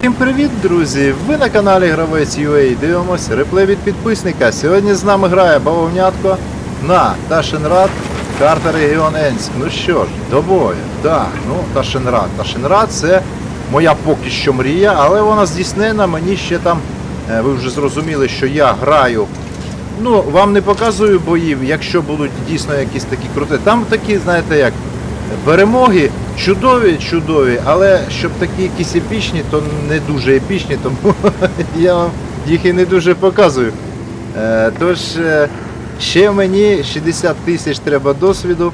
Всім привіт, друзі! Ви на каналі Гравець UA дивимося реплей від підписника. Сьогодні з нами грає бавовнятко на Ташенрад, карта Регіон Енськ. Ну що ж, до бою. Так, ну Ташенрад. Ташенрад це моя поки що мрія, але вона здійснена. Мені ще там, е, ви вже зрозуміли, що я граю. Ну, вам не показую боїв, якщо будуть дійсно якісь такі круті. Там такі, знаєте як, перемоги чудові, чудові, але щоб такі якісь епічні, то не дуже епічні, тому я вам їх і не дуже показую. Е, тож, е, ще мені 60 тисяч треба досвіду,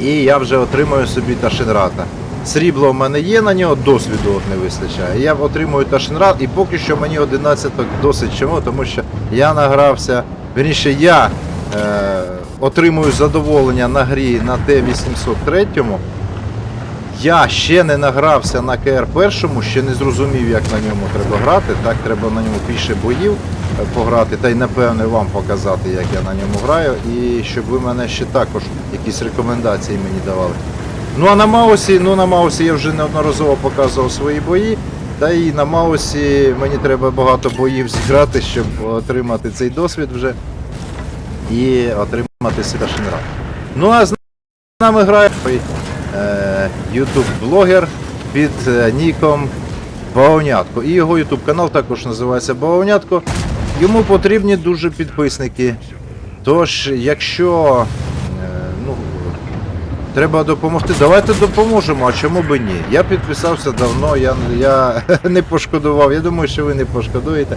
і я вже отримаю собі Ташенрата. Срібло в мене є на нього, досвіду от не вистачає. Я отримую Ташенрат, і поки що мені 11 досить чому, тому що я награвся. Вірніше, я е, отримую задоволення на грі на Т-803. Я ще не награвся на КР першому, ще не зрозумів, як на ньому треба грати. Так, треба на ньому більше боїв е, пограти, та й напевне вам показати, як я на ньому граю, і щоб ви мене ще також якісь рекомендації мені давали. Ну а на Маусі, ну на Маусі я вже неодноразово показував свої бої. Та і на Маусі мені треба багато боїв зіграти, щоб отримати цей досвід вже і отримати себе шенрат. Ну а з нами грає е, ютуб-блогер під е, ніком Бавовнятко. І його ютуб канал також називається Бавовнятко. Йому потрібні дуже підписники. Тож, якщо е, ну, треба допомогти, давайте допоможемо, а чому би ні? Я підписався давно, я, я не пошкодував. Я думаю, що ви не пошкодуєте.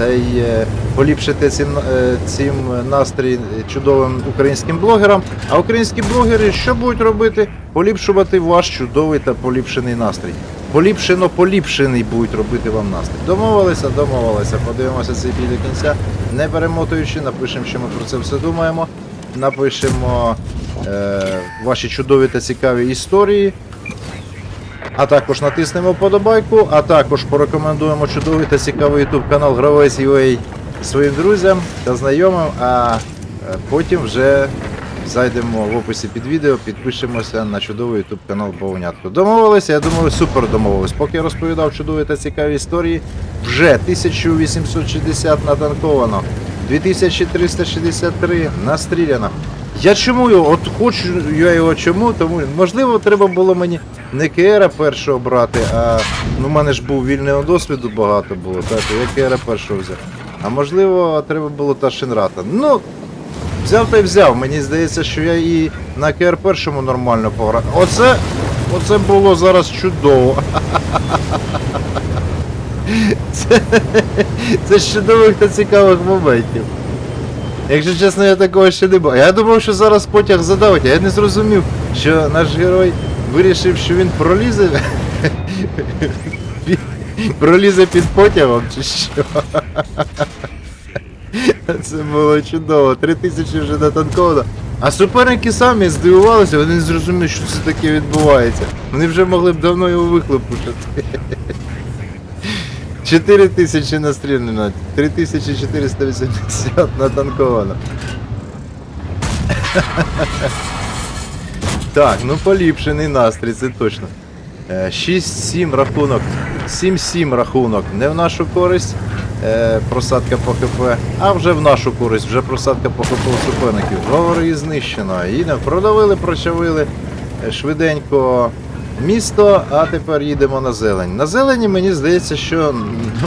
Та й е, поліпшити цим, е, цим настрій чудовим українським блогерам. А українські блогери що будуть робити? Поліпшувати ваш чудовий та поліпшений настрій. Поліпшено поліпшений будуть робити вам настрій. Домовилися, домовилися. Подивимося цей бій до кінця. Не перемотуючи, напишемо, що ми про це все думаємо. Напишемо е, ваші чудові та цікаві історії. А також натиснемо вподобайку, а також порекомендуємо чудовий та цікавий YouTube канал Гравець своїм друзям та знайомим, а е, потім вже зайдемо в описі під відео, підпишемося на чудовий YouTube канал Бовнятко. Домовилися, я думаю, супер домовились. Поки я розповідав чудові та цікаві історії, вже 1860 натанковано, 2363 настріляно. Я чому його? От хочу я його чому, тому можливо треба було мені не Кера першого брати, а ну в мене ж був вільного досвіду багато було, так, я Кера першого взяв. А можливо, треба було та Шинрата. Ну, взяв та й взяв. Мені здається, що я і на КР першому нормально пограв. Оце, оце було зараз чудово. Це з чудових та цікавих моментів. Якщо чесно, я такого ще не бачив. Я думав, що зараз потяг задавить, а я не зрозумів, що наш герой вирішив, що він пролізе. Пролізе під потягом чи що. Це було чудово. Три тисячі вже натанковано. А суперники самі здивувалися, вони не зрозуміли, що це таке відбувається. Вони вже могли б давно його вихлопушити. 4 тисячі настріляно, 3480 натанковано. Так, ну поліпшений настрій, це точно. Е, 6-7 рахунок. 7-7 рахунок. Не в нашу користь. Е, просадка по ХП, а вже в нашу користь, вже просадка по ХП у суперників. Говори знищено. Їдемо, продавили, прочавили е, швиденько місто, а тепер їдемо на зелень. На зелені мені здається, що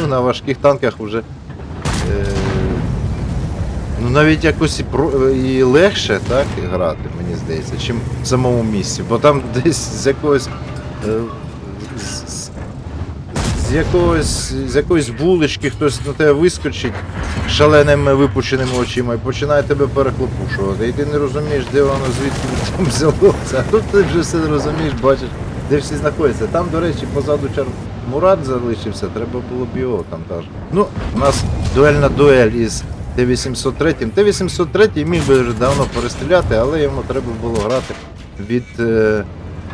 ну, на важких танках вже. Е, Ну навіть якось і, про, і легше так грати, мені здається, чим в самому місці. Бо там десь з якогось. е, з- з- якогось, з якоїсь вулички хтось на тебе вискочить шаленими випущеними очима і починає тебе перехлопушувати. І ти не розумієш, де воно звідки там взялося. А тут ти вже все розумієш, бачиш, де всі знаходяться. Там, до речі, позаду чар Мурат залишився, треба було б його там теж. Ну, у нас дуельна дуель із Т-803. Т-803 міг би вже давно перестріляти, але йому треба було грати від е,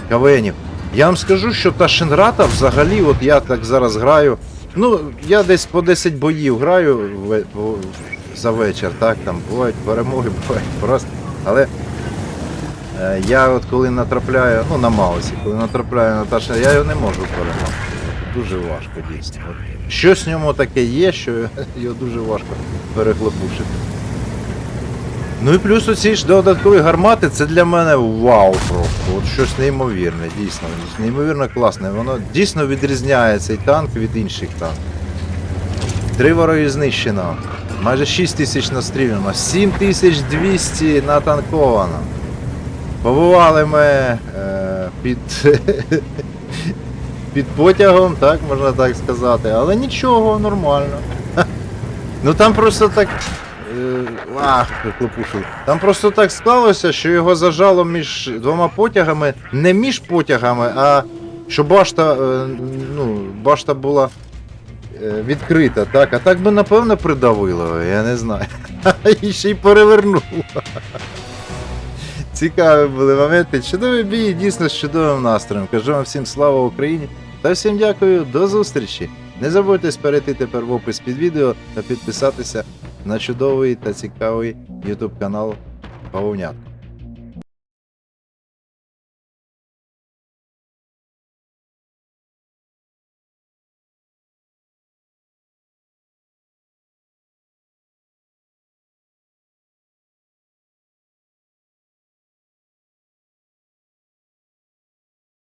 КВНів. Я вам скажу, що та Шинрата взагалі, от я так зараз граю. Ну, я десь по 10 боїв граю ве- в- за вечір, так, там бувають перемоги, бувають просто. Але я от коли натрапляю, ну на Маусі, коли натрапляю на та Шин- я його не можу перемогти. дуже важко дійсно. От Щось в ньому таке є, що його дуже важко перехлопушити. Ну і плюс оці ж додаткові гармати, це для мене вау просто. От щось неймовірне, дійсно. Неймовірно класне. Воно дійсно відрізняє цей танк від інших танків. Три вороги знищено. Майже 6 тисяч настріляно, 7200 натанковано. Побували ми е, під, під потягом, так можна так сказати, але нічого, нормально. Ну там просто так. е, Ах, хлопушу. Там просто так склалося, що його зажало між двома потягами, не між потягами, а що башта, е, ну, башта була відкрита, так, а так би напевно придавило, я не знаю. І ще й перевернув. Цікаві були моменти. Чудовий бій, дійсно з чудовим настроєм. Кажу вам всім слава Україні та всім дякую, до зустрічі. Не забудьте перейти тепер в опис під відео та підписатися на чудовий та цікавий YouTube канал Павовнятко.